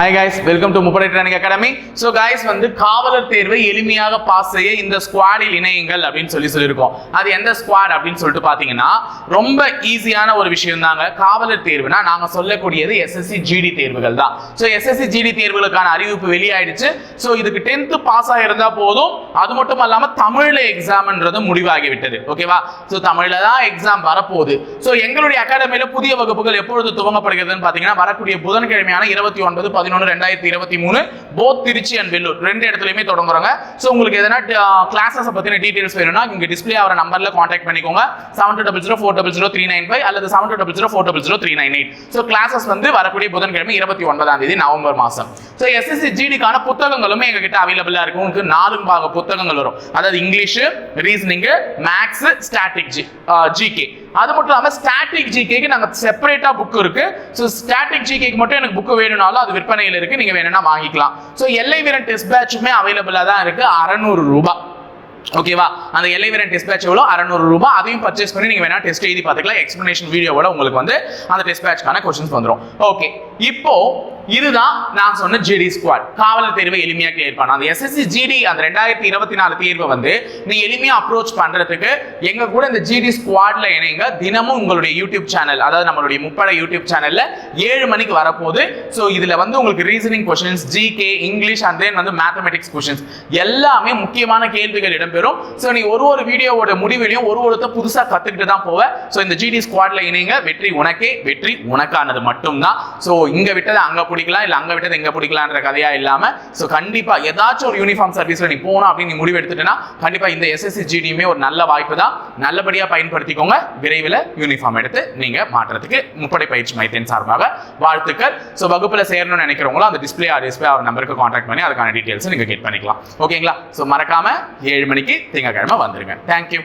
Hi guys welcome to Muppadai training academy so guys வந்து காவலர் தேர்வை எளிமையாக பாஸ் செய்ய இந்த ஸ்குவாடில் இணையுங்கள் அப்படின்னு சொல்லி சொல்லியிருக்கோம். அது எந்த ஸ்குவாட் அப்படின்னு சொல்லிட்டு பார்த்தீங்கன்னா ரொம்ப ஈஸியான ஒரு விஷயம் தாங்க காவலர் தேர்வுனா நாங்கள் சொல்லக்கூடியது எஸ்எஸ்சி ஜிடி தேர்வுகள் தான். ஸோ எஸ்எஸ்சி ஜிடி தேர்வுகளுக்கான அறிவிப்பு வெளியாயிடுச்சு. ஸோ இதுக்கு டென்த்து பாஸ் ஆகிருந்தா போதும். அது மட்டும் இல்லாமல் தமிழில் எக்ஸாம்ன்றது முடிவாகிவிட்டது. ஓகேவா ஸோ தமிழில் தான் எக்ஸாம் வரப்போகுது. ஸோ எங்களுடைய அகாடமியில் புதிய வகுப்புகள் எப்பொழுது துவங்கப்படுகிறதுன்னு பார்த்தீங்கன்னா வரக்கூடிய புதன்கிழமையான இருபத்தி ஒன்பது பதினொன்று ரெண்டாயிரத்தி இருபத்தி மூணு போத் திருச்சி அண்ட் வெள்ளூர் ரெண்டு இடத்துலையுமே தொடங்குறாங்க. ஸோ உங்களுக்கு எதனா கிளாஸஸ் பற்றின டீட்டெயில்ஸ் வேணும்னா இங்கே டிஸ்பிளே ஆகிற நம்பரில் காண்டாக்ட் பண்ணிக்கோங்க. Seven two double zero four double zero three nine five அல்லது seven two double zero four double zero three nine eight so classes வந்து வரக்கூடிய புதன்கிழமை இருபத்தி ஒன்பதாம் தேதி நவம்பர் மாதம். ஸோ எஸ்எஸ்சி ஜிடிக்கான புத்தகங்களுமே எங்ககிட்ட அவைலபிளாக இருக்கும் உங்களுக்கு நாலு பாக புத்தகங்கள் வரும். அதாவது English reasoning maths static G GK அது மட்டும் இல்லாமல் ஸ்டாட்டிக் ஜிகேக்கு நாங்கள் செப்பரேட்டாக புக் இருக்கு. ஸோ ஸ்டாட்டிக் ஜிகேக்கு மட்டும் எனக்கு புக் வேணும்னாலும் அது விற்பனையில் இருக்கு. நீங்கள் வேணும்னா வாங்கிக்கலாம். ஸோ எல்லை வீரன் டெஸ்ட் பேட்சுமே அவைலபிளாக தான் இருக்கு. அறநூறு ரூபாய் ஓகேவா அந்த எல்லை வீரன் டெஸ்ட் பேட்ச் எவ்வளோ அறநூறு ரூபாய் அதையும் பர்ச்சேஸ் பண்ணி நீங்கள் வேணா டெஸ்ட் எழுதி பார்த்துக்கலாம். எக்ஸ்பிளனேஷன் வீடியோவோட உங்களுக்கு வந்து அந்த டெஸ்ட் பேட்ச்க்கான கொஸ்டின்ஸ் வந்துடும் ஓகே இப்போ இதுதான் நான் சொன்ன ஜிடி ஸ்குவாட் காவல் தேர்வை எளிமையாக கிளியர் பண்ண அந்த எஸ்எஸ்சி ஜிடி அந்த ரெண்டாயிரத்தி இருபத்தி நாலு தேர்வை வந்து நீ எளிமையாக அப்ரோச் பண்றதுக்கு எங்க கூட இந்த ஜிடி ஸ்குவாட்ல இணைங்க. தினமும் உங்களுடைய யூடியூப் சேனல் அதாவது நம்மளுடைய முப்படை யூடியூப் சேனல்ல ஏழு மணிக்கு வரப்போகுது. ஸோ இதுல வந்து உங்களுக்கு reasoning questions GK English and then வந்து மேத்தமெட்டிக்ஸ் கொஷின்ஸ் எல்லாமே முக்கியமான கேள்விகள் இடம்பெறும். ஸோ நீ ஒரு ஒரு வீடியோவோட முடிவிலையும் ஒரு ஒருத்தர் புதுசாக கத்துக்கிட்டு தான் போவ. ஸோ இந்த ஜிடி ஸ்குவாட்ல இணைங்க. வெற்றி உனக்கே வெற்றி உனக்கானது மட்டும்தான். ஸோ இங்க விட்டதை அங்க பிடிக்கலாம் இல்லை அங்க விட்டது எங்கே பிடிக்கலான்ற கதையாக இல்லாமல் ஸோ கண்டிப்பாக ஏதாச்சும் ஒரு யூனிஃபார்ம் சர்வீஸில் நீ போகணும் அப்படின்னு நீ முடிவு எடுத்துட்டேன்னா கண்டிப்பாக இந்த எஸ்எஸ்சி ஜிடியுமே ஒரு நல்ல வாய்ப்பு தான். நல்லபடியாக பயன்படுத்திக்கோங்க. விரைவில் யூனிஃபார்ம் எடுத்து நீங்கள் மாற்றுறதுக்கு முப்படை பயிற்சி மையத்தின் சார்பாக வாழ்த்துக்கள். ஸோ வகுப்பில் சேரணும்னு நினைக்கிறவங்களும் அந்த டிஸ்பிளே ஆர் டிஸ்பிளே அவர் நம்பருக்கு காண்டாக்ட் பண்ணி அதுக்கான டீட்டெயில்ஸ் நீங்கள் கெட் பண்ணிக்கலாம். ஓகேங்களா ஸோ மறக்காமல் ஏழு மணிக்கு திங்கக்கிழமை வந்துருங்க. தேங்க்யூ